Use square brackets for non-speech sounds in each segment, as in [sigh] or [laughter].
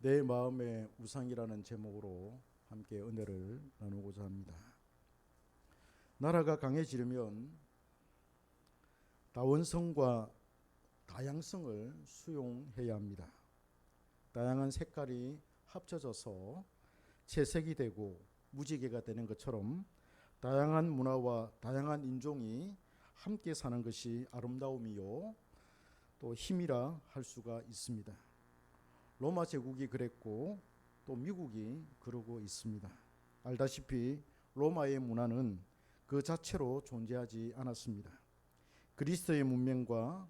내 마음의 우상이라는 제목으로 함께 은혜를 나누고자 합니다. 나라가 강해지려면 다원성과 다양성을 수용해야 합니다. 다양한 색깔이 합쳐져서 채색이 되고 무지개가 되는 것처럼 다양한 문화와 다양한 인종이 함께 사는 것이 아름다움이요 또 힘이라 할 수가 있습니다. 로마 제국이 그랬고 또 미국이 그러고 있습니다. 알다시피 로마의 문화는 그 자체로 존재하지 않았습니다. 그리스의 문명과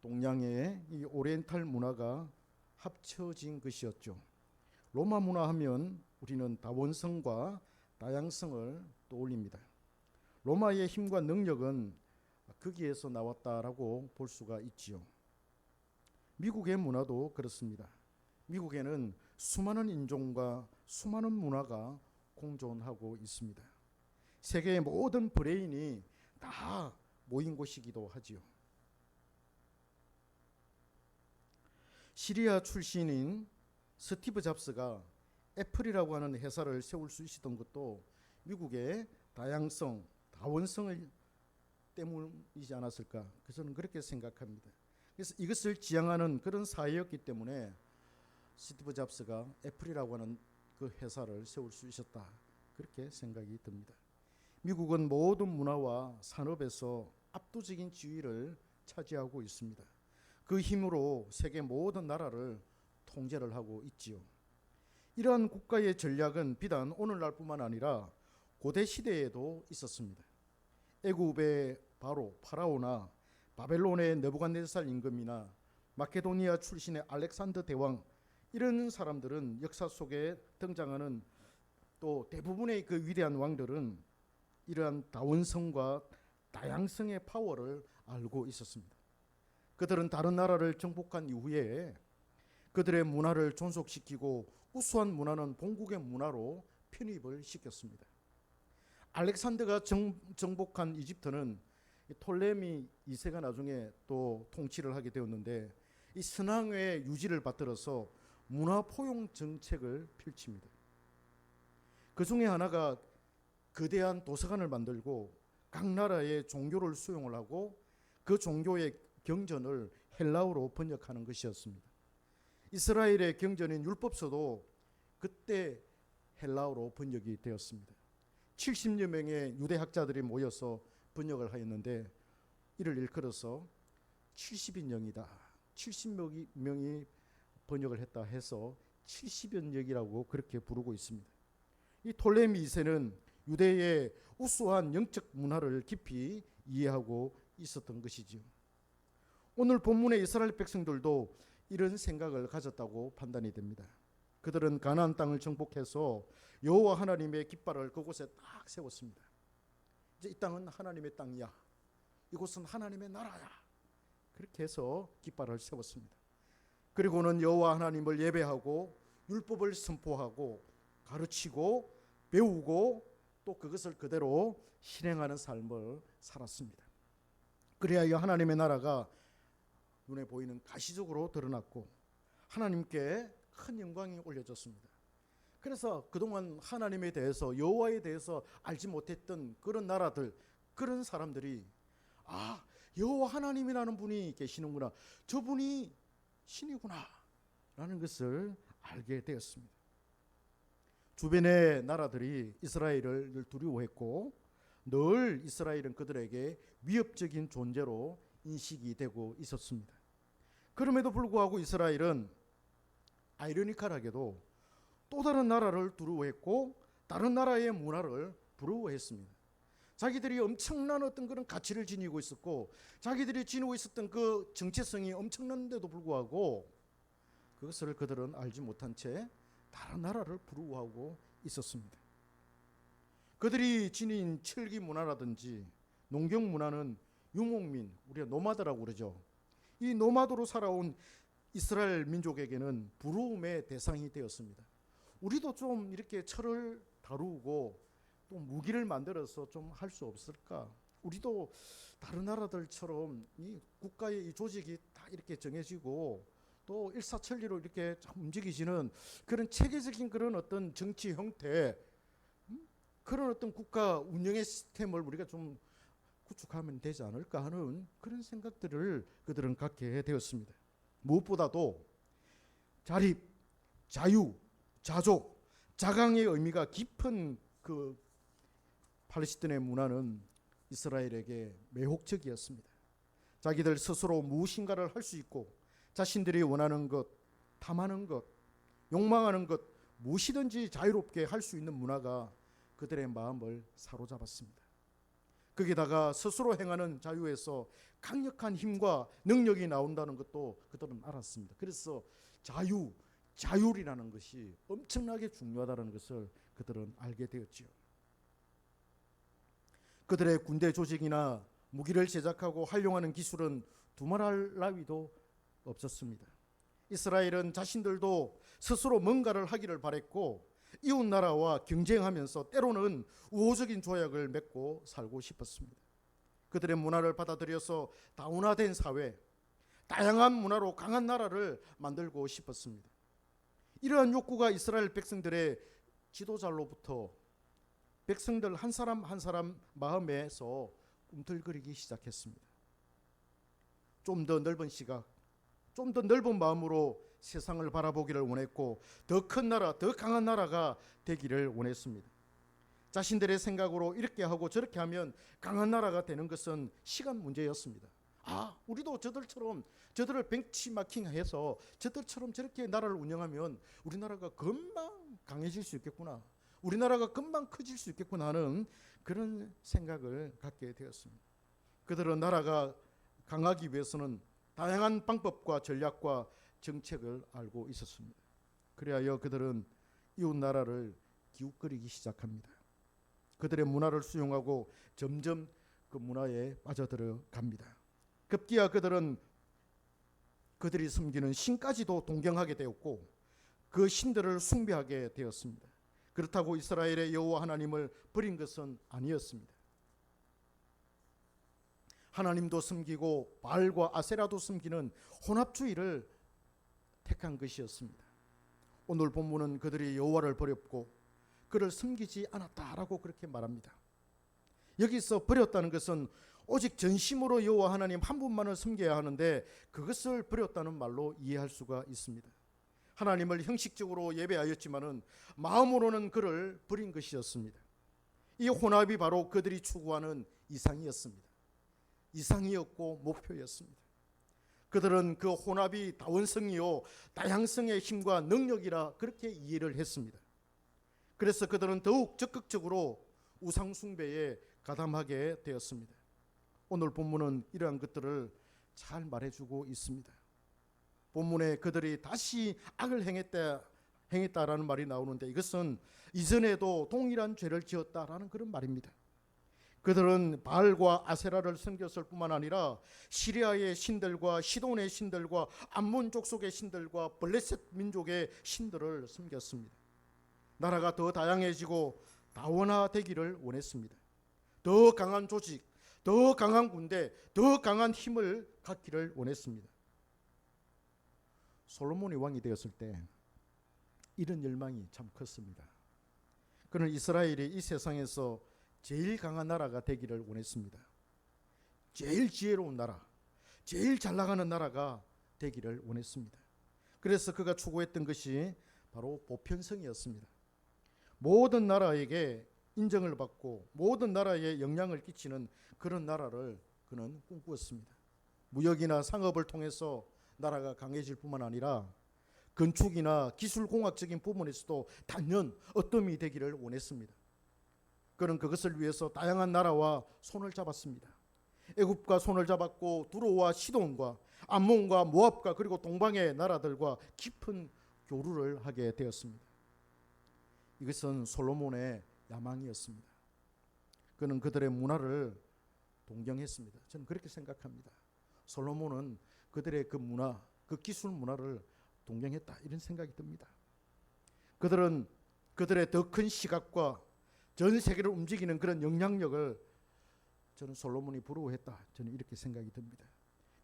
동양의 이 오리엔탈 문화가 합쳐진 것이었죠. 로마 문화 하면 우리는 다원성과 다양성을 떠올립니다. 로마의 힘과 능력은 거기에서 나왔다라고 볼 수가 있지요. 미국의 문화도 그렇습니다. 미국에는 수많은 인종과 수많은 문화가 공존하고 있습니다. 세계의 모든 브레인이 다 모인 곳이기도 하지요. 시리아 출신인 스티브 잡스가 애플이라고 하는 회사를 세울 수 있었던 것도 미국의 다양성, 다원성을 때문이지 않았을까? 저는 그렇게 생각합니다. 그래서 이것을 지향하는 그런 사회였기 때문에 스티브 잡스가 애플이라고 하는 그 회사를 세울 수 있었다. 그렇게 생각이 듭니다. 미국은 모든 문화와 산업에서 압도적인 지위를 차지하고 있습니다. 그 힘으로 세계 모든 나라를 통제를 하고 있지요. 이러한 국가의 전략은 비단 오늘날뿐만 아니라 고대 시대에도 있었습니다. 애굽의 바로 파라오나 바벨론의 느부갓네살 임금이나 마케도니아 출신의 알렉산더 대왕 이런 사람들은 역사 속에 등장하는 또 대부분의 그 위대한 왕들은 이러한 다원성과 다양성의 파워를 알고 있었습니다. 그들은 다른 나라를 정복한 이후에 그들의 문화를 존속시키고 우수한 문화는 본국의 문화로 편입을 시켰습니다. 알렉산더가 정, 정복한 이집트는 톨레미 2세가 나중에 또 통치를 하게 되었는데 이 선왕의 유지를 받들어서 문화 포용 정책을 펼칩니다. 그 중에 하나가 거대한 도서관을 만들고 각 나라의 종교를 수용을 하고 그 종교의 경전을 헬라어로 번역하는 것이었습니다. 이스라엘의 경전인 율법서도 그때 헬라어로 번역이 되었습니다. 70여 명의 유대 학자들이 모여서 번역을 하였는데 이를 일컬어서 70인령이다. 70명이 번역을 했다 해서 70연역이라고 그렇게 부르고 있습니다. 이 톨레미 2세는 유대의 우수한 영적 문화를 깊이 이해하고 있었던 것이지요. 오늘 본문의 이스라엘 백성들도 이런 생각을 가졌다고 판단이 됩니다. 그들은 가나안 땅을 정복해서 여호와 하나님의 깃발을 그곳에 딱 세웠습니다. 이제 이 땅은 하나님의 땅이야. 이곳은 하나님의 나라야. 그렇게 해서 깃발을 세웠습니다. 그리고는 여호와 하나님을 예배하고 율법을 선포하고 가르치고 배우고 또 그것을 그대로 실행하는 삶을 살았습니다. 그래야 이 하나님의 나라가 눈에 보이는 가시적으로 드러났고 하나님께 큰 영광이 올려졌습니다. 그래서 그동안 하나님에 대해서 여호와에 대해서 알지 못했던 그런 나라들 그런 사람들이 아 여호와 하나님이라는 분이 계시는구나 저분이 신이구나 라는 것을 알게 되었습니다. 주변의 나라들이 이스라엘을 늘 두려워했고 늘 이스라엘은 그들에게 위협적인 존재로 인식이 되고 있었습니다. 그럼에도 불구하고 이스라엘은 아이러니컬하게도 또 다른 나라를 두려워했고 다른 나라의 문화를 부러워했습니다. 자기들이 엄청난 어떤 그런 가치를 지니고 있었고 자기들이 지니고 있었던 그 정체성이 엄청난데도 불구하고 그것을 그들은 알지 못한 채 다른 나라를 부러워하고 있었습니다. 그들이 지닌 철기 문화라든지 농경 문화는 유목민, 우리가 노마드라고 그러죠. 이 노마드로 살아온 이스라엘 민족에게는 부러움의 대상이 되었습니다. 우리도 좀 이렇게 철을 다루고 또 무기를 만들어서 좀 할 수 없을까? 우리도 다른 나라들처럼 이 국가의 이 조직이 다 이렇게 정해지고 또 일사천리로 이렇게 참 움직이지는 그런 체계적인 그런 어떤 정치 형태 음? 그런 어떤 국가 운영의 시스템을 우리가 좀 구축하면 되지 않을까 하는 그런 생각들을 그들은 갖게 되었습니다. 무엇보다도 자립, 자유, 자족, 자강의 의미가 깊은 그 팔레스틴의 문화는 이스라엘에게 매혹적이었습니다. 자기들 스스로 무엇인가를 할 수 있고 자신들이 원하는 것, 탐하는 것, 욕망하는 것 무엇이든지 자유롭게 할 수 있는 문화가 그들의 마음을 사로잡았습니다. 거기다가 스스로 행하는 자유에서 강력한 힘과 능력이 나온다는 것도 그들은 알았습니다. 그래서 자유, 자율이라는 것이 엄청나게 중요하다는 것을 그들은 알게 되었지요. 그들의 군대 조직이나 무기를 제작하고 활용하는 기술은 두말할 나위도 없었습니다. 이스라엘은 자신들도 스스로 뭔가를 하기를 바랬고 이웃 나라와 경쟁하면서 때로는 우호적인 조약을 맺고 살고 싶었습니다. 그들의 문화를 받아들여서 다운화된 사회, 다양한 문화로 강한 나라를 만들고 싶었습니다. 이러한 욕구가 이스라엘 백성들의 지도자로부터 백성들 한 사람 한 사람 마음에서 꿈틀거리기 시작했습니다. 좀 더 넓은 시각, 좀 더 넓은 마음으로 세상을 바라보기를 원했고 더 큰 나라, 더 강한 나라가 되기를 원했습니다. 자신들의 생각으로 이렇게 하고 저렇게 하면 강한 나라가 되는 것은 시간 문제였습니다. 아, 우리도 저들처럼 저들을 벤치마킹해서 저들처럼 저렇게 나라를 운영하면 우리나라가 금방 강해질 수 있겠구나. 우리나라가 금방 커질 수 있겠구나 하는 그런 생각을 갖게 되었습니다. 그들은 나라가 강하기 위해서는 다양한 방법과 전략과 정책을 알고 있었습니다. 그리하여 그들은 이웃 나라를 기웃거리기 시작합니다. 그들의 문화를 수용하고 점점 그 문화에 빠져들어 갑니다. 급기야 그들은 그들이 섬기는 신까지도 동경하게 되었고 그 신들을 숭배하게 되었습니다. 그렇다고 이스라엘의 여호와 하나님을 버린 것은 아니었습니다. 하나님도 섬기고 바알과 아세라도 섬기는 혼합주의를 택한 것이었습니다. 오늘 본문은 그들이 여호와를 버렸고 그를 섬기지 않았다라고 그렇게 말합니다. 여기서 버렸다는 것은 오직 전심으로 여호와 하나님 한 분만을 섬겨야 하는데 그것을 버렸다는 말로 이해할 수가 있습니다. 하나님을 형식적으로 예배하였지만은 마음으로는 그를 버린 것이었습니다. 이 혼합이 바로 그들이 추구하는 이상이었습니다. 이상이었고 목표였습니다. 그들은 그 혼합이 다원성이요 다양성의 힘과 능력이라 그렇게 이해를 했습니다. 그래서 그들은 더욱 적극적으로 우상 숭배에 가담하게 되었습니다. 오늘 본문은 이러한 것들을 잘 말해주고 있습니다. 본문에 그들이 다시 악을 행했다 행했다라는 말이 나오는데 이것은 이전에도 동일한 죄를 지었다라는 그런 말입니다. 그들은 바알과 아세라를 섬겼을 뿐만 아니라 시리아의 신들과 시돈의 신들과 암몬 족속의 신들과 블레셋 민족의 신들을 섬겼습니다. 나라가 더 다양해지고 다원화되기를 원했습니다. 더 강한 조직, 더 강한 군대, 더 강한 힘을 갖기를 원했습니다. 솔로몬이 왕이 되었을 때 이런 열망이 참 컸습니다. 그는 이스라엘이 이 세상에서 제일 강한 나라가 되기를 원했습니다. 제일 지혜로운 나라, 제일 잘 나가는 나라가 되기를 원했습니다. 그래서 그가 추구했던 것이 바로 보편성이었습니다. 모든 나라에게 인정을 받고 모든 나라에 영향을 끼치는 그런 나라를 그는 꿈꾸었습니다. 무역이나 상업을 통해서 나라가 강해질 뿐만 아니라 건축이나 기술 공학적인 부분에서도 단연 어떤 이 되기를 원했습니다. 그는 그것을 위해서 다양한 나라와 손을 잡았습니다. 애굽과 손을 잡았고 두로와 시돈과 암몬과 모압과 그리고 동방의 나라들과 깊은 교류를 하게 되었습니다. 이것은 솔로몬의 야망이었습니다. 그는 그들의 문화를 동경했습니다. 저는 그렇게 생각합니다. 솔로몬은 그들의 그 문화, 그 기술 문화를 동경했다 이런 생각이 듭니다. 그들은 그들의 더 큰 시각과 전 세계를 움직이는 그런 영향력을 저는 솔로몬이 부러워했다. 저는 이렇게 생각이 듭니다.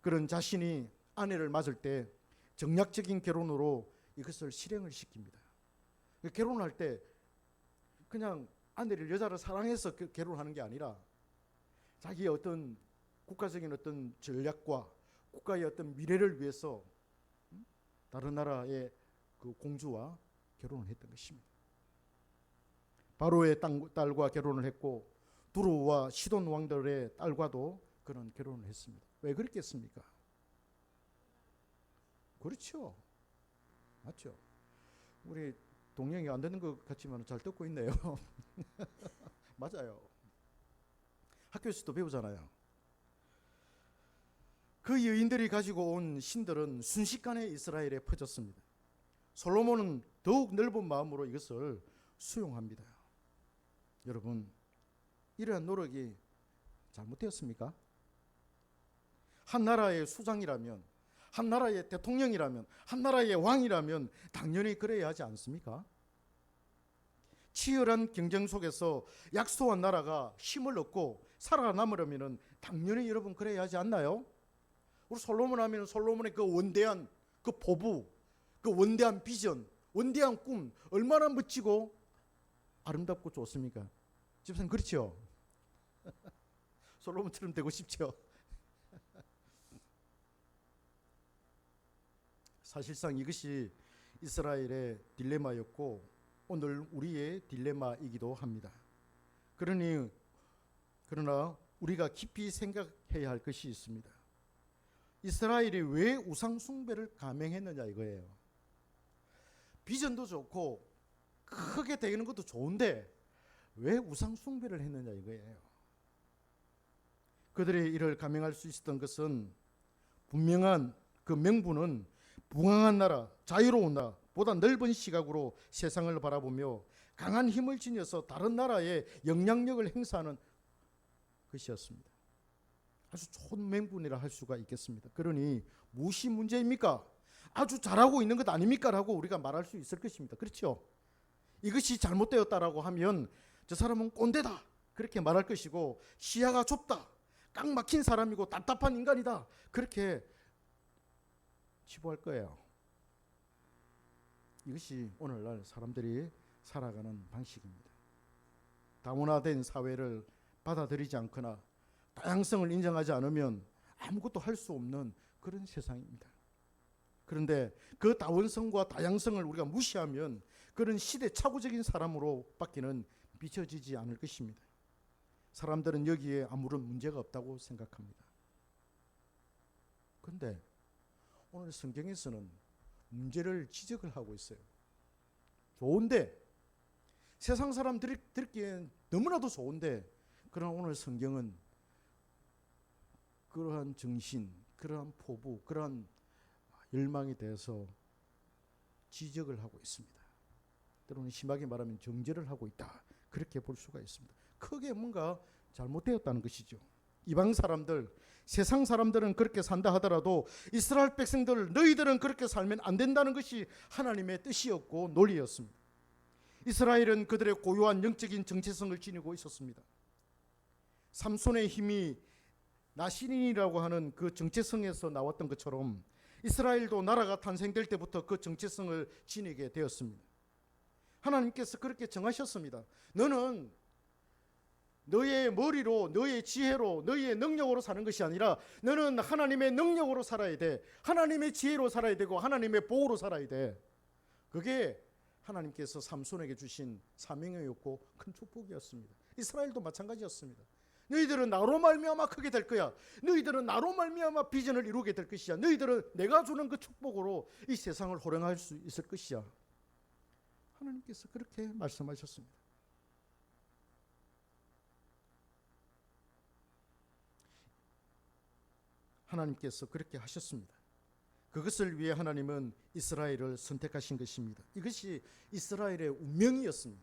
그런 자신이 아내를 맞을 때 정략적인 결혼으로 이것을 실행을 시킵니다. 그 결혼할 때 그냥 아내를 여자를 사랑해서 그- 결혼하는 게 아니라 자기의 어떤 국가적인 어떤 전략과 국가의 어떤 미래를 위해서 음? 다른 나라의 그 공주와 결혼을 했던 것입니다. 바로의 땅- 딸과 결혼을 했고 두로와 시돈 왕들의 딸과도 그런 결혼을 했습니다. 왜 그랬겠습니까? 그렇죠. 맞죠. 우리 동영이 안 되는 것 같지만 잘 듣고 있네요. [laughs] 맞아요. 학교에서도 배우잖아요. 그 여인들이 가지고 온 신들은 순식간에 이스라엘에 퍼졌습니다. 솔로몬은 더욱 넓은 마음으로 이것을 수용합니다. 여러분, 이러한 노력이 잘못되었습니까? 한 나라의 수장이라면, 한 나라의 대통령이라면, 한 나라의 왕이라면 당연히 그래야 하지 않습니까? 치열한 경쟁 속에서 약소한 나라가 힘을 얻고 살아남으려면 당연히 여러분 그래야 하지 않나요? 우리 솔로몬 하면 솔로몬의 그 원대한 그 포부, 그 원대한 비전, 원대한 꿈 얼마나 멋지고 아름답고 좋습니까? 집사님 그렇죠? [laughs] 솔로몬처럼 되고 싶죠? [laughs] 사실상 이것이 이스라엘의 딜레마였고 오늘 우리의 딜레마이기도 합니다. 그러니 그러나 우리가 깊이 생각해야 할 것이 있습니다. 이스라엘이 왜 우상 숭배를 감행했느냐 이거예요. 비전도 좋고 크게 되는 것도 좋은데 왜 우상 숭배를 했느냐 이거예요. 그들이 이를 감행할 수 있었던 것은 분명한 그 명분은 부강한 나라, 자유로운 나라, 보다 넓은 시각으로 세상을 바라보며 강한 힘을 지녀서 다른 나라에 영향력을 행사하는 것이었습니다. 아주 좋은 맹분이라 할 수가 있겠습니다. 그러니 무엇이 문제입니까? 아주 잘하고 있는 것 아닙니까라고 우리가 말할 수 있을 것입니다. 그렇죠? 이것이 잘못되었다라고 하면 저 사람은 꼰대다 그렇게 말할 것이고 시야가 좁다 깡 막힌 사람이고 답답한 인간이다 그렇게 치부할 거예요. 이것이 오늘날 사람들이 살아가는 방식입니다. 다문화된 사회를 받아들이지 않거나 다양성을 인정하지 않으면 아무것도 할 수 없는 그런 세상입니다. 그런데 그 다원성과 다양성을 우리가 무시하면 그런 시대착오적인 사람으로 밖에는 비춰지지 않을 것입니다. 사람들은 여기에 아무런 문제가 없다고 생각합니다. 그런데 오늘 성경에서는 문제를 지적을 하고 있어요. 좋은데 세상 사람들이 듣기엔 너무나도 좋은데 그러나 오늘 성경은 그러한 정신, 그러한 포부, 그러한 열망에 대해서 지적을 하고 있습니다. 때로는 심하게 말하면 정죄를 하고 있다. 그렇게 볼 수가 있습니다. 크게 뭔가 잘못되었다는 것이죠. 이방 사람들, 세상 사람들은 그렇게 산다 하더라도 이스라엘 백성들 너희들은 그렇게 살면 안 된다는 것이 하나님의 뜻이었고 논리였습니다. 이스라엘은 그들의 고유한 영적인 정체성을 지니고 있었습니다. 삼손의 힘이 나신인이라고 하는 그 정체성에서 나왔던 것처럼 이스라엘도 나라가 탄생될 때부터 그 정체성을 지니게 되었습니다. 하나님께서 그렇게 정하셨습니다. 너는 너의 머리로, 너의 지혜로, 너의 능력으로 사는 것이 아니라 너는 하나님의 능력으로 살아야 돼. 하나님의 지혜로 살아야 되고 하나님의 보호로 살아야 돼. 그게 하나님께서 삼손에게 주신 사명이었고 큰 축복이었습니다. 이스라엘도 마찬가지였습니다. 너희들은 나로 말미암아 크게 될 거야. 너희들은 나로 말미암아 비전을 이루게 될 것이야. 너희들은 내가 주는 그 축복으로 이 세상을 호령할 수 있을 것이야. 하나님께서 그렇게 말씀하셨습니다. 하나님께서 그렇게 하셨습니다. 그것을 위해 하나님은 이스라엘을 선택하신 것입니다. 이것이 이스라엘의 운명이었습니다.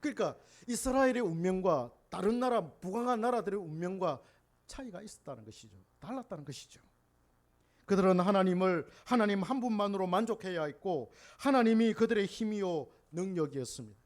그러니까 이스라엘의 운명과 다른 나라 부강한 나라들의 운명과 차이가 있었다는 것이죠. 달랐다는 것이죠. 그들은 하나님을 하나님 한 분만으로 만족해야 했고 하나님이 그들의 힘이요 능력이었습니다.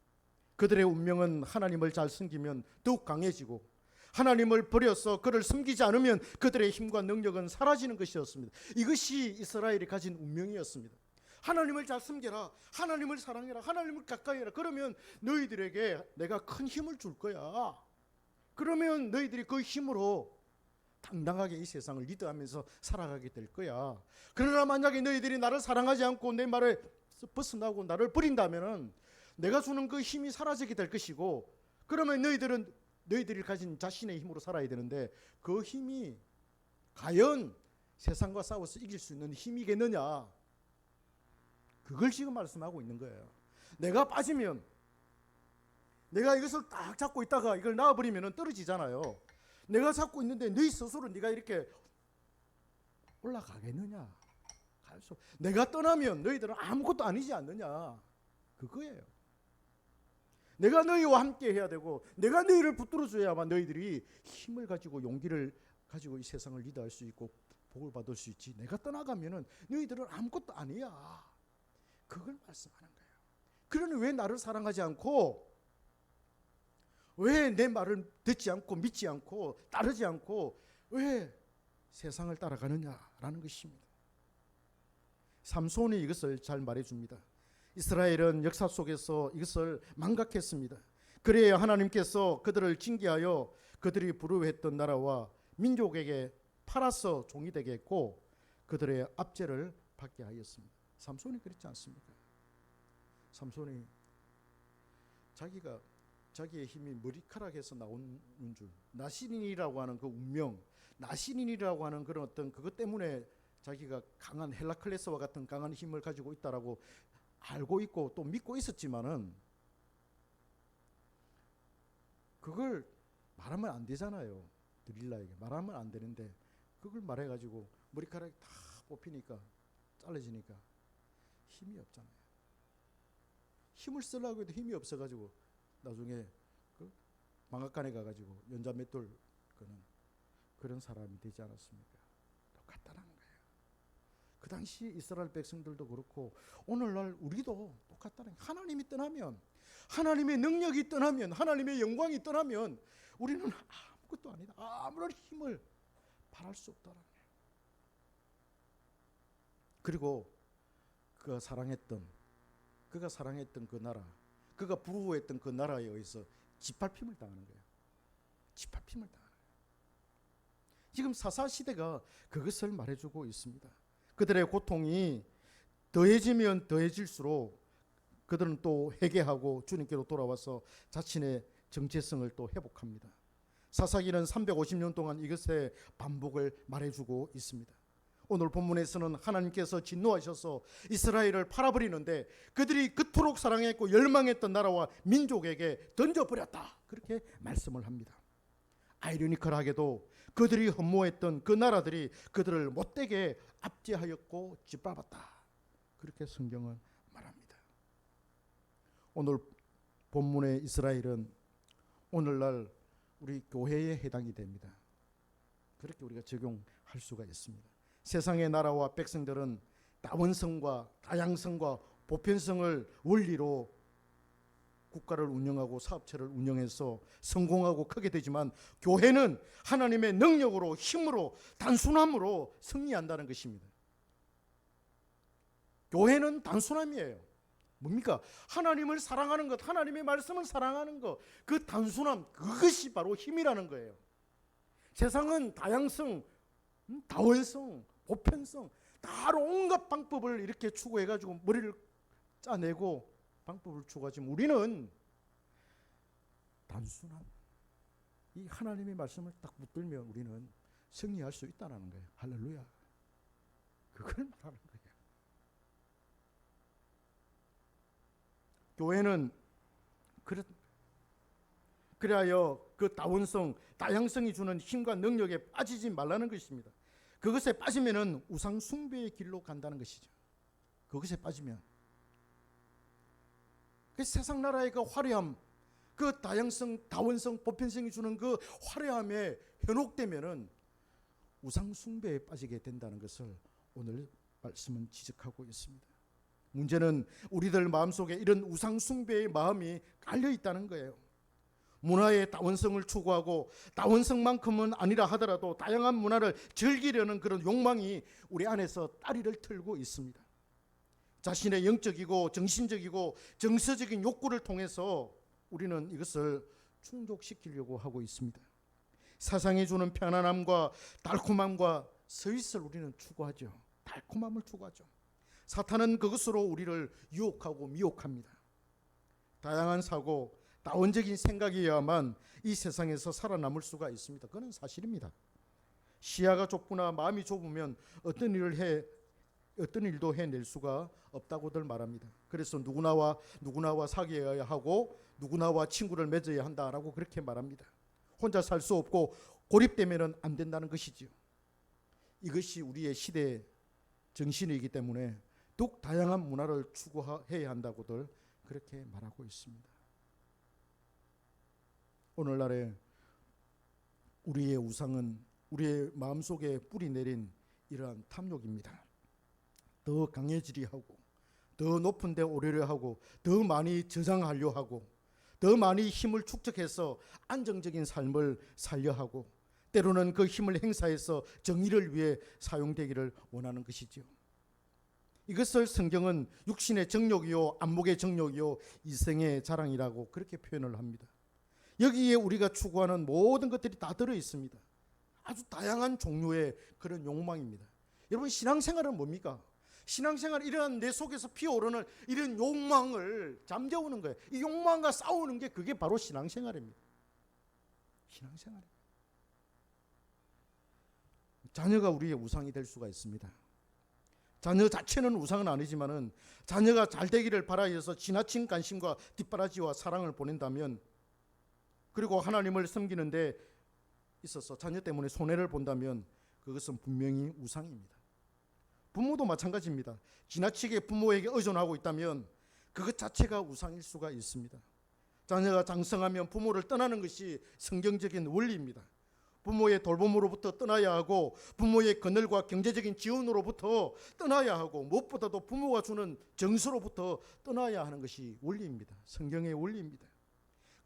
그들의 운명은 하나님을 잘 섬기면 더욱 강해지고 하나님을 버려서 그를 섬기지 않으면 그들의 힘과 능력은 사라지는 것이었습니다. 이것이 이스라엘이 가진 운명이었습니다. 하나님을 잘 섬겨라. 하나님을 사랑해라. 하나님을 가까이 해라. 그러면 너희들에게 내가 큰 힘을 줄 거야. 그러면 너희들이 그 힘으로 당당하게 이 세상을 리드하면서 살아가게 될 거야. 그러나 만약에 너희들이 나를 사랑하지 않고 내 말에 벗어나고 나를 버린다면은 내가 주는 그 힘이 사라지게 될 것이고 그러면 너희들은 너희들이 가진 자신의 힘으로 살아야 되는데 그 힘이 과연 세상과 싸워서 이길 수 있는 힘이겠느냐? 그걸 지금 말씀하고 있는 거예요. 내가 빠지면 내가 이것을 딱 잡고 있다가 이걸 놔버리면 떨어지잖아요. 내가 잡고 있는데 너희 스스로 네가 이렇게 올라가겠느냐? 갈 수. 내가 떠나면 너희들은 아무것도 아니지 않느냐? 그거예요. 내가 너희와 함께 해야 되고 내가 너희를 붙들어 줘야만 너희들이 힘을 가지고 용기를 가지고 이 세상을 리드할 수 있고 복을 받을 수 있지. 내가 떠나가면은 너희들은 아무것도 아니야. 그걸 말씀하는 거예요. 그러니 왜 나를 사랑하지 않고 왜 내 말을 듣지 않고 믿지 않고 따르지 않고 왜 세상을 따라가느냐라는 것입니다. 삼손이 이것을 잘 말해 줍니다. 이스라엘은 역사 속에서 이것을 망각했습니다. 그래야 하나님께서 그들을 징계하여 그들이 부르했던 나라와 민족에게 팔아서 종이 되게 했고 그들의 압제를 받게 하였습니다. 삼손이 그렇지 않습니까? 삼손이 자기가 자기의 힘이 머리카락에서 나오는 줄 나신인이라고 하는 그 운명 나신인이라고 하는 그런 어떤 그것 때문에 자기가 강한 헬라클레스와 같은 강한 힘을 가지고 있다라고 알고 있고 또 믿고 있었지만은 그걸 말하면 안 되잖아요. 드릴라에게 말하면 안 되는데 그걸 말해가지고 머리카락이 다 뽑히니까 잘라지니까 힘이 없잖아요. 힘을 쓰려고 해도 힘이 없어가지고 나중에 그 망각간에 가가지고 연자 맷돌 그는 그런 사람이 되지 않았습니까? 똑같다는 거예요. 그 당시 이스라엘 백성들도 그렇고 오늘날 우리도 똑같다는 거예요. 하나님이 떠나면 하나님의 능력이 떠나면 하나님의 영광이 떠나면 우리는 아무것도 아니다. 아무런 힘을 바랄 수 없다는 거예요. 그리고 그가 사랑했던 그가 사랑했던 그 나라 그가 부러워했던 그 나라에 의해서 짓밟힘을 당하는 거예요. 짓밟힘을 당하는 거예요. 지금 사사 시대가 그것을 말해주고 있습니다. 그들의 고통이 더해지면 더해질수록 그들은 또 회개하고 주님께로 돌아와서 자신의 정체성을 또 회복합니다. 사사기는 350년 동안 이것의 반복을 말해주고 있습니다. 오늘 본문에서는 하나님께서 진노하셔서 이스라엘을 팔아버리는데 그들이 그토록 사랑했고 열망했던 나라와 민족에게 던져버렸다. 그렇게 말씀을 합니다. 아이러니컬하게도 그들이 흠모했던 그 나라들이 그들을 못되게 압제하였고 짓밟았다. 그렇게 성경은 말합니다. 오늘 본문의 이스라엘은 오늘날 우리 교회에 해당이 됩니다. 그렇게 우리가 적용할 수가 있습니다. 세상의 나라와 백성들은 다원성과 다양성과 보편성을 원리로 국가를 운영하고 사업체를 운영해서 성공하고 크게 되지만 교회는 하나님의 능력으로 힘으로 단순함으로 승리한다는 것입니다. 교회는 단순함이에요. 뭡니까? 하나님을 사랑하는 것, 하나님의 말씀을 사랑하는 것, 그 단순함, 그것이 바로 힘이라는 거예요. 세상은 다양성, 음, 다원성, 보편성, 다로 온갖 방법을 이렇게 추구해가지고 머리를 짜내고 방법을 추구하지만 우리는 단순한 이 하나님의 말씀을 딱 붙들면 우리는 승리할 수 있다는 거예요. 할렐루야. 그걸 말하는 거예요. 교회는 그래, 그래야 그 다원성, 다양성이 주는 힘과 능력에 빠지지 말라는 것입니다. 그것에 빠지면은 우상 숭배의 길로 간다는 것이죠. 그것에 빠지면 그 세상 나라의 그 화려함, 그 다양성, 다원성, 보편성이 주는 그 화려함에 현혹되면은 우상 숭배에 빠지게 된다는 것을 오늘 말씀은 지적하고 있습니다. 문제는 우리들 마음속에 이런 우상 숭배의 마음이 깔려 있다는 거예요. 문화의 다원성을 추구하고 다원성만큼은 아니라 하더라도 다양한 문화를 즐기려는 그런 욕망이 우리 안에서 따리를 틀고 있습니다. 자신의 영적이고 정신적이고 정서적인 욕구를 통해서 우리는 이것을 충족시키려고 하고 있습니다. 사상이 주는 편안함과 달콤함과 서윗을 우리는 추구하죠. 달콤함을 추구하죠. 사탄은 그것으로 우리를 유혹하고 미혹합니다. 다양한 사고, 다원적인 생각이어야만 이 세상에서 살아남을 수가 있습니다. 그는 사실입니다. 시야가 좁거나 마음이 좁으면 어떤 일을 해 어떤 일도 해낼 수가 없다고들 말합니다. 그래서 누구나와 누구나와 사귀어야 하고 누구나와 친구를 맺어야 한다라고 그렇게 말합니다. 혼자 살 수 없고 고립되면은 안 된다는 것이지요. 이것이 우리의 시대 정신이기 때문에 더욱 다양한 문화를 추구해야 한다고들 그렇게 말하고 있습니다. 오늘날에 우리의 우상은 우리의 마음속에 뿌리 내린 이러한 탐욕입니다. 더 강해지려 하고 더 높은 데 오르려 하고 더 많이 저장하려 하고 더 많이 힘을 축적해서 안정적인 삶을 살려 하고 때로는 그 힘을 행사해서 정의를 위해 사용되기를 원하는 것이지요. 이것을 성경은 육신의 정욕이요 안목의 정욕이요 이생의 자랑이라고 그렇게 표현을 합니다. 여기에 우리가 추구하는 모든 것들이 다 들어 있습니다. 아주 다양한 종류의 그런 욕망입니다. 여러분 신앙생활은 뭡니까? 신앙생활 이러한 내 속에서 피어오르는 이런 욕망을 잠재우는 거예요. 이 욕망과 싸우는 게 그게 바로 신앙생활입니다. 신앙생활입니다. 자녀가 우리의 우상이 될 수가 있습니다. 자녀 자체는 우상은 아니지만은 자녀가 잘 되기를 바라여서 지나친 관심과 뒷바라지와 사랑을 보낸다면 그리고 하나님을 섬기는데 있어서 자녀 때문에 손해를 본다면 그것은 분명히 우상입니다. 부모도 마찬가지입니다. 지나치게 부모에게 의존하고 있다면 그것 자체가 우상일 수가 있습니다. 자녀가 장성하면 부모를 떠나는 것이 성경적인 원리입니다. 부모의 돌봄으로부터 떠나야 하고 부모의 그늘과 경제적인 지원으로부터 떠나야 하고 무엇보다도 부모가 주는 정서로부터 떠나야 하는 것이 원리입니다. 성경의 원리입니다.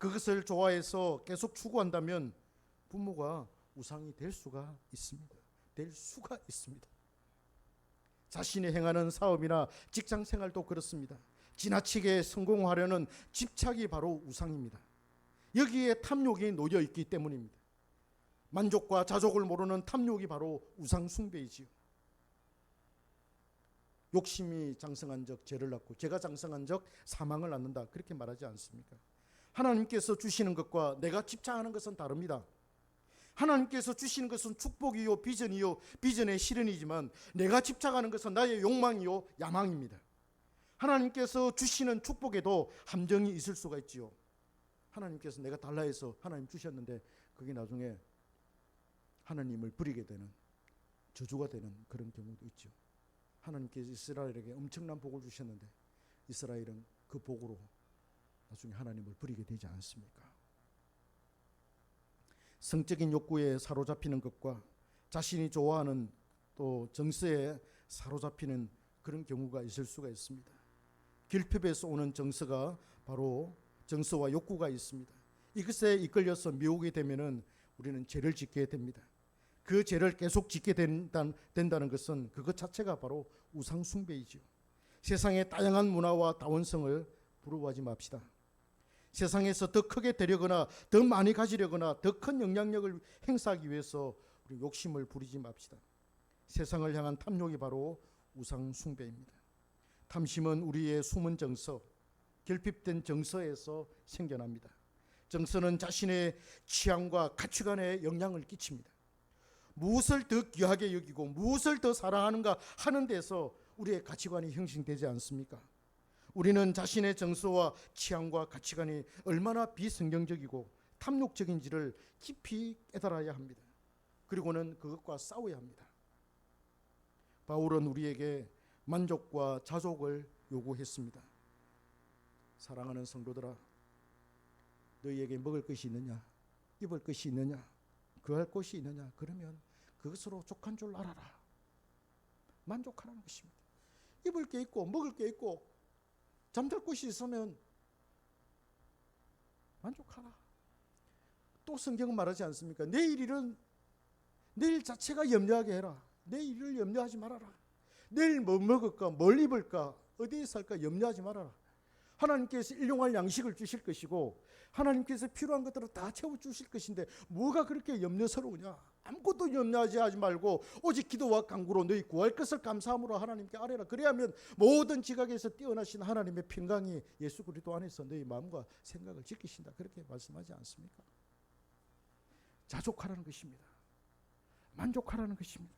그것을 좋아해서 계속 추구한다면 부모가 우상이 될 수가 있습니다. 될 수가 있습니다. 자신이 행하는 사업이나 직장 생활도 그렇습니다. 지나치게 성공하려는 집착이 바로 우상입니다. 여기에 탐욕이 놓여 있기 때문입니다. 만족과 자족을 모르는 탐욕이 바로 우상 숭배이지요. 욕심이 장성한 적 죄를 낳고 죄가 장성한 적 사망을 낳는다. 그렇게 말하지 않습니까? 하나님께서 주시는 것과 내가 집착하는 것은 다릅니다. 하나님께서 주시는 것은 축복이요 비전이요 비전의 실현이지만 내가 집착하는 것은 나의 욕망이요 야망입니다. 하나님께서 주시는 축복에도 함정이 있을 수가 있지요. 하나님께서 내가 달라 해서 하나님 주셨는데 그게 나중에 하나님을 부리게 되는 저주가 되는 그런 경우도 있죠. 하나님께서 이스라엘에게 엄청난 복을 주셨는데 이스라엘은 그 복으로 나중에 하나님을 부리게 되지 않습니까? 성적인 욕구에 사로잡히는 것과 자신이 좋아하는 또 정서에 사로잡히는 그런 경우가 있을 수가 있습니다. 길핍에서 오는 정서가 바로 정서와 욕구가 있습니다. 이것에 이끌려서 미혹이 되면은 우리는 죄를 짓게 됩니다. 그 죄를 계속 짓게 된다는, 된다는 것은 그것 자체가 바로 우상 숭배이죠. 세상의 다양한 문화와 다원성을 부러워하지 맙시다. 세상에서 더 크게 되려거나 더 많이 가지려거나 더 큰 영향력을 행사하기 위해서 우리 욕심을 부리지 맙시다. 세상을 향한 탐욕이 바로 우상 숭배입니다. 탐심은 우리의 숨은 정서, 결핍된 정서에서 생겨납니다. 정서는 자신의 취향과 가치관에 영향을 끼칩니다. 무엇을 더 귀하게 여기고 무엇을 더 사랑하는가 하는 데서 우리의 가치관이 형성되지 않습니까? 우리는 자신의 정서와 취향과 가치관이 얼마나 비성경적이고 탐욕적인지를 깊이 깨달아야 합니다. 그리고는 그것과 싸워야 합니다. 바울은 우리에게 만족과 자족을 요구했습니다. 사랑하는 성도들아, 너희에게 먹을 것이 있느냐, 입을 것이 있느냐, 그할 곳이 있느냐, 그러면 그것으로 족한 줄 알아라. 만족하라는 것입니다. 입을 게 있고 먹을 게 있고 잠잘 곳이 있으면 만족하라. 또 성경은 말하지 않습니까? 내일 일은 내일 자체가 염려하게 해라. 내일 일을 염려하지 말아라. 내일 뭐 먹을까, 뭘 입을까, 어디에 살까 염려하지 말아라. 하나님께서 일용할 양식을 주실 것이고 하나님께서 필요한 것들을 다 채워 주실 것인데 뭐가 그렇게 염려스러우냐? 아무것도 염려하지 하지 말고 오직 기도와 간구로 너희 구할 것을 감사함으로 하나님께 아뢰라. 그래야면 모든 지각에서 뛰어나신 하나님의 평강이 예수 그리스도 안에서 너희 마음과 생각을 지키신다. 그렇게 말씀하지 않습니까? 자족하라는 것입니다. 만족하라는 것입니다.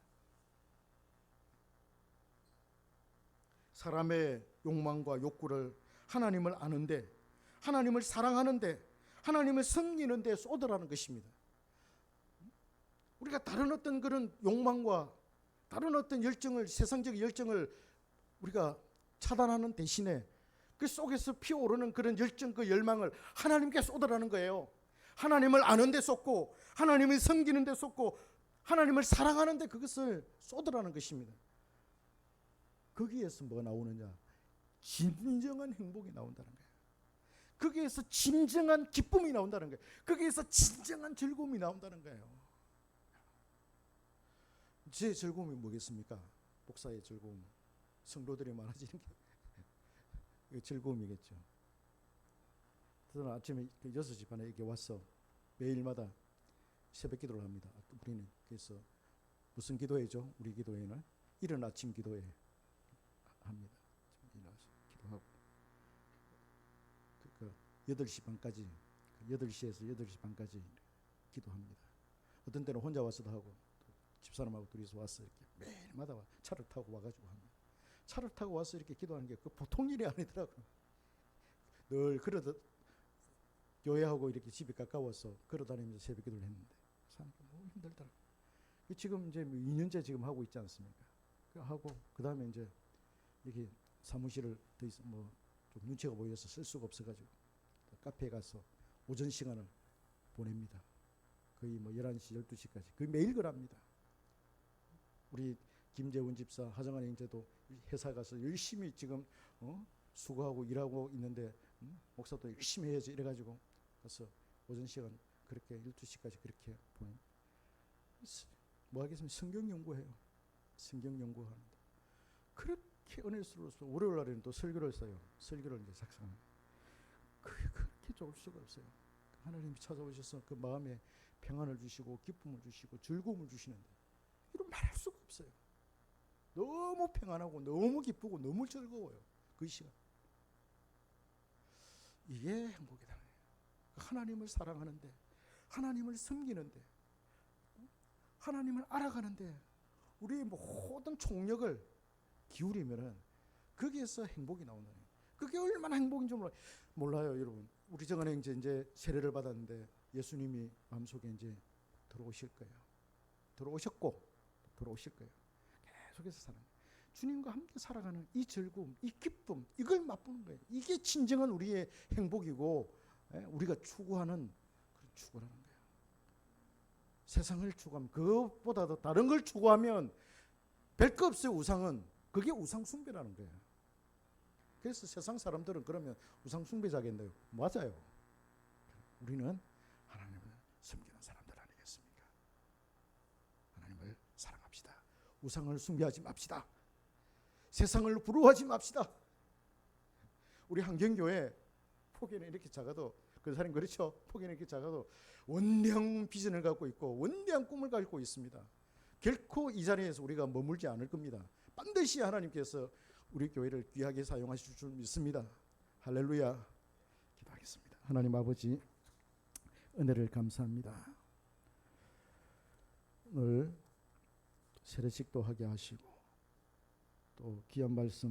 사람의 욕망과 욕구를 하나님을 아는데 하나님을 사랑하는데 하나님을 섬기는데 쏟으라는 것입니다. 우리가 다른 어떤 그런 욕망과 다른 어떤 열정을 세상적 열정을 우리가 차단하는 대신에 그 속에서 피어오르는 그런 열정 그 열망을 하나님께 쏟으라는 거예요. 하나님을 아는 데 쏟고 하나님을 섬기는 데 쏟고 하나님을 사랑하는 데 그것을 쏟으라는 것입니다. 거기에서 뭐가 나오느냐? 진정한 행복이 나온다는 거예요. 거기에서 진정한 기쁨이 나온다는 거예요. 거기에서 진정한 즐거움이 나온다는 거예요. 제 즐거움이 뭐겠습니까? 목사의 즐거움. 성도들이 많아지는 게 [laughs] 즐거움이겠죠. 저는 아침에 6시 반에 이렇게 와서 매일마다 새벽 기도를 합니다. 우리는 그래서 무슨 기도회죠? 우리 기도회는 이른 아침 기도회 합니다. 일어나서 기도하고 그 8시 반까지 8시에서 8시 반까지 기도합니다. 어떤 때는 혼자 와서도 하고 집사람하고 둘이서 와서 이렇게 매일마다 차를 타고 와가지고 합니다. 차를 타고 와서 이렇게 기도하는 게 그 보통 일이 아니더라고요. 늘 그러다 교회하고 이렇게 집이 가까워서 걸어다니면서 새벽 기도를 했는데 참 너무 힘들더라고요. 지금 이제 2년째 지금 하고 있지 않습니까? 하고 그 다음에 이제 이렇게 사무실을 더 이상 뭐좀 눈치가 보여서 쓸 수가 없어가지고 카페에 가서 오전 시간을 보냅니다. 거의 뭐 11시, 12시까지. 거의 매일 그럽니다. 우리 김재훈 집사, 하정환 형제도 회사 가서 열심히 지금 어? 수고하고 일하고 있는데 음? 목사도 열심히 해야지 이래가지고 가서 오전 시간 그렇게 12시까지 그렇게 보내. 뭐 하겠습니까? 성경 연구해요. 성경 연구합니다. 그렇게 은혜스러워서 월요일 날에는 또 설교를 써요. 설교를 이제 작성합니다. 그게 그렇게 좋을 수가 없어요. 하나님이 찾아오셔서 그 마음에 평안을 주시고 기쁨을 주시고 즐거움을 주시는데 이런 말할 수가 없어요. 너무 평안하고 너무 기쁘고 너무 즐거워요. 그 시간. 이게 행복이다. 하나님을 사랑하는데 하나님을 섬기는데 하나님을 알아가는데 우리의 모든 총력을 기울이면은 거기에서 행복이 나온다는 거예요. 그게 얼마나 행복인지 몰라, 몰라요, 여러분. 우리 정은혜 이제 이제 세례를 받았는데 예수님이 마음속에 이제 들어오실 거예요. 들어오셨고 들어오실 거예요. 계속해서 사는. 주님과 함께 살아가는 이 즐거움, 이 기쁨, 이걸 맛보는 거예요. 이게 진정한 우리의 행복이고 예, 우리가 추구하는 그런 추구라는 거예요. 세상을 추구하면 그것보다도 다른 걸 추구하면 별거 없어요. 우상은 그게 우상 숭배라는 거예요. 그래서 세상 사람들은 그러면 우상 숭배자겠네요. 맞아요. 우리는 하나님을 섬기는 사람들 아니겠습니까? 하나님을 사랑합시다. 우상을 숭배하지 맙시다. 세상을 부러워하지 맙시다. 우리 한경교회 폭에는 이렇게 작아도 그 사람 그렇죠? 폭에는 이렇게 작아도 원대한 비전을 갖고 있고 원대한 꿈을 갖고 있습니다. 결코 이 자리에서 우리가 머물지 않을 겁니다. 반드시 하나님께서 우리 교회를 귀하게 사용하실 줄 믿습니다. 할렐루야. 기도하겠습니다. 하나님 아버지 은혜를 감사합니다. 오늘 세례식도 하게 하시고 또 귀한 말씀